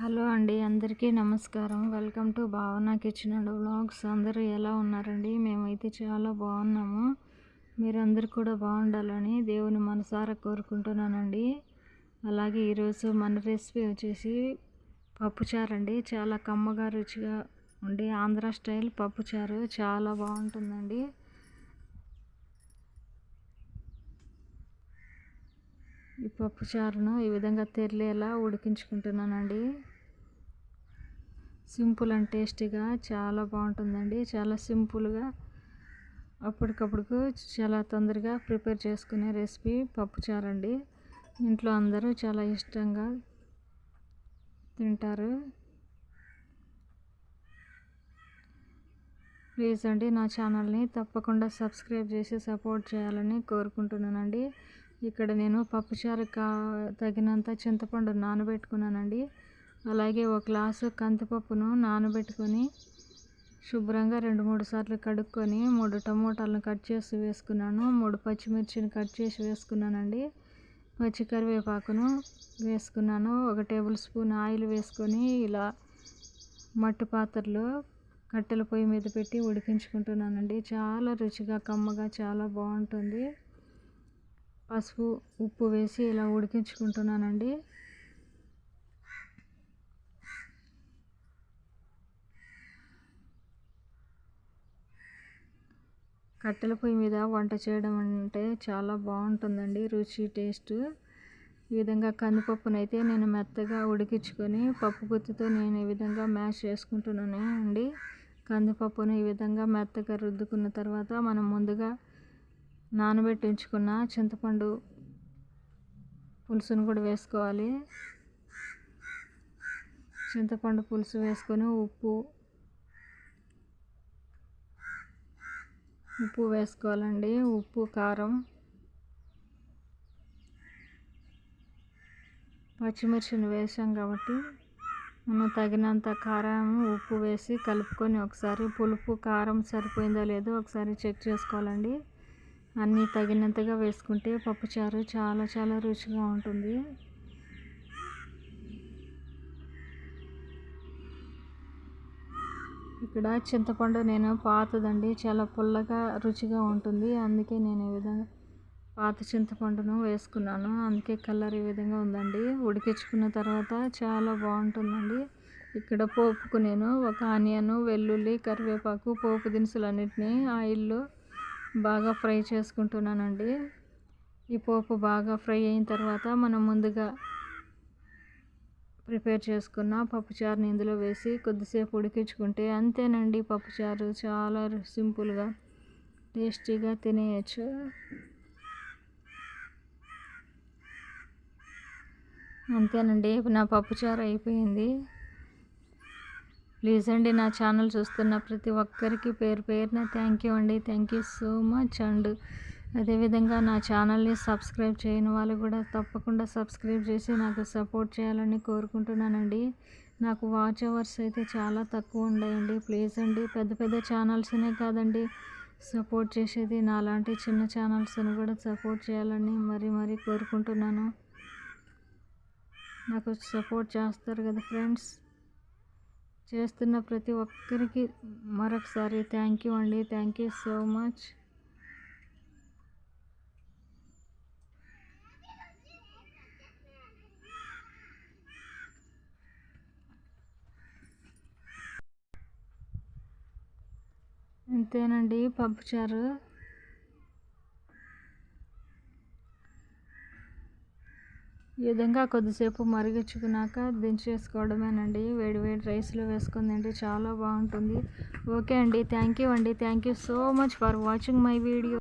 Hello అండి అందరికీ నమస్కారం. Welcome to Bhavana kitchen and vlogs. అందరూ ఎలా ఉన్నారండి? మేమైతే చాలా బాగున్నాము. మీరందరూ కూడా బాగుండాలని దేవుని మనసారా కోరుకుంటున్నానండి. అలాగే ఈరోజు మన రెసిపీ వచ్చేసి పప్పుచారు అండి. చాలా కమ్మగా రుచిగా ఉండి ఆంధ్ర స్టైల్ పప్పుచారు చాలా బాగుంటుందండి. ఈ పప్పు చారును ఈ విధంగా తెరలేలా ఉడికించుకుంటున్నానండి. సింపుల్ అండ్ టేస్టీగా చాలా బాగుంటుందండి. చాలా సింపుల్గా అప్పటికప్పుడు చాలా తొందరగా ప్రిపేర్ చేసుకునే రెసిపీ పప్పుచారు అండి ఇంట్లో అందరూ చాలా ఇష్టంగా తింటారు. ప్లీజ్ అండి నా ఛానల్ని తప్పకుండా సబ్స్క్రైబ్ చేసి సపోర్ట్ చేయాలని కోరుకుంటున్నానండి. ఇక్కడ నేను పప్పుచారు కా తగినంత చింతపండు నానబెట్టుకున్నానండి. అలాగే ఒక గ్లాసు కందిపప్పును నానబెట్టుకొని శుభ్రంగా రెండు మూడు సార్లు కడుక్కొని మూడు టమోటాలను కట్ చేసి వేసుకున్నాను. మూడు పచ్చిమిర్చిని కట్ చేసి వేసుకున్నానండి. పచ్చి కరివేపాకును వేసుకున్నాను. ఒక టేబుల్ స్పూన్ ఆయిల్ వేసుకొని ఇలా మట్టి పాత్రలో కట్టెల పొయ్యి మీద పెట్టి ఉడికించుకుంటున్నానండి. చాలా రుచిగా కమ్మగా చాలా బాగుంటుంది. పసుపు ఉప్పు వేసి ఇలా ఉడికించుకుంటున్నానండి. కట్టెల పొయ్యి మీద వంట చేయడం అంటే చాలా బాగుంటుందండి రుచి టేస్ట్. ఈ విధంగా కందిపప్పునైతే నేను మెత్తగా ఉడికించుకొని పప్పు గుత్తితో నేను ఈ విధంగా మ్యాష్ చేసుకుంటున్నాను అండి కందిపప్పును ఈ విధంగా మెత్తగా రుద్దుకున్న తర్వాత మనం ముందుగా నానబెట్టి ఉంచుకున్న చింతపండు పులుసును కూడా వేసుకోవాలి. చింతపండు పులుసు వేసుకొని ఉప్పు ఉప్పు వేసుకోవాలండి. ఉప్పు కారం పచ్చిమిర్చిని వేసాం కాబట్టి మనం తగినంత కారం ఉప్పు వేసి కలుపుకొని ఒకసారి పులుపు కారం సరిపోయిందో లేదో ఒకసారి చెక్ చేసుకోవాలండి. అన్నీ తగినంతగా వేసుకుంటే పప్పుచారు చాలా చాలా రుచిగా ఉంటుంది. ఇక్కడ చింతపండు నేను పాతదండి చాలా పుల్లగా రుచిగా ఉంటుంది. అందుకే నేను ఈ విధంగా పాత చింతపండును వేసుకున్నాను. అందుకే కలర్ ఈ విధంగా ఉందండి. ఉడికించుకున్న తర్వాత చాలా బాగుంటుందండి. ఇక్కడ పోపుకు నేను ఒక ఆనియన్ వెల్లుల్లి కరివేపాకు పోపు దినుసులు దినుసులన్నిటిని ఆయిల్లో బాగా ఫ్రై చేసుకుంటున్నానండి. ఈ పోపు బాగా ఫ్రై అయిన తర్వాత మనం ముందుగా ప్రిపేర్ చేసుకున్న పప్పుచారుని ఇందులో వేసి కొద్దిసేపు ఉడికించుకుంటే అంతేనండి పప్పుచారు చాలా సింపుల్గా టేస్టీగా తినేయచ్చు. అంతేనండి నా పప్పుచారు అయిపోయింది. ప్లీజ్ అండి నా ఛానల్ చూస్తున్న ప్రతి ఒక్కరికి పేరు పేరున థ్యాంక్ యూ అండి. Thank you so much and అదేవిధంగా నా ఛానల్ని సబ్స్క్రైబ్ చేయని వాళ్ళు కూడా తప్పకుండా సబ్స్క్రైబ్ చేసి నాకు సపోర్ట్ చేయాలని కోరుకుంటున్నానండి. నాకు వాచ్ అవర్స్ అయితే చాలా తక్కువ ఉన్నాయండి ప్లీజ్ అండి పెద్ద పెద్ద ఛానల్స్నే కాదండి సపోర్ట్ చేసేది నాలాంటి చిన్న ఛానల్స్ని కూడా సపోర్ట్ చేయాలని మరీ మరీ కోరుకుంటున్నాను. నాకు సపోర్ట్ చేస్తారు కదా ఫ్రెండ్స్ చేస్తున్న ప్రతి ఒక్కరికి మరొకసారి థ్యాంక్ యూ అండి. థ్యాంక్ యూ సో మచ్ అంతేనండి పప్పుచారు. ఈ విధంగా కొద్దిసేపు మరిగించుకున్నాక దించేసుకోవడమేనండి వేడి వేడి రైస్లో వేసుకుని తింటే చాలా బాగుంటుంది. ఓకే అండి. థ్యాంక్ యూ అండి. Thank you so much for watching my video.